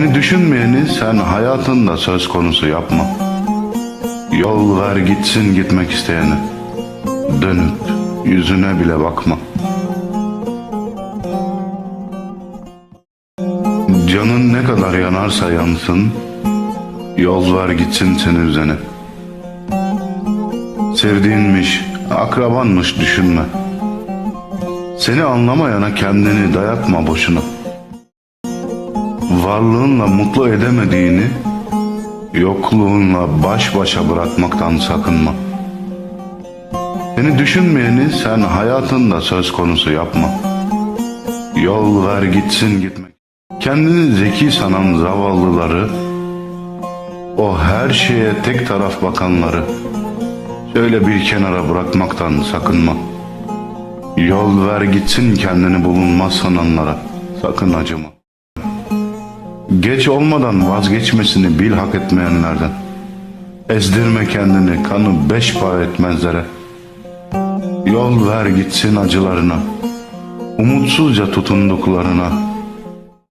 Seni düşünmeyeni sen hayatında söz konusu yapma. Yol ver gitsin gitmek isteyene. Dönüp yüzüne bile bakma. Canın ne kadar yanarsa yansın, yol ver gitsin seni üzene. Sevdiğinmiş, akrabanmış düşünme. Seni anlamayana kendini dayatma boşuna. Varlığınla mutlu edemediğini, yokluğunla baş başa bırakmaktan sakınma. Seni düşünmeyeni sen hayatında söz konusu yapma. Yol ver gitsin gitmek. Kendini zeki sanan zavallıları, o her şeye tek taraf bakanları, şöyle bir kenara bırakmaktan sakınma. Yol ver gitsin kendini bulunmaz sananlara, sakın acıma. Geç olmadan vazgeçmesini bil hak etmeyenlerden. Ezdirme kendini kanı beş para etmezlere. Yol ver gitsin acılarına. Umutsuzca tutunduklarına.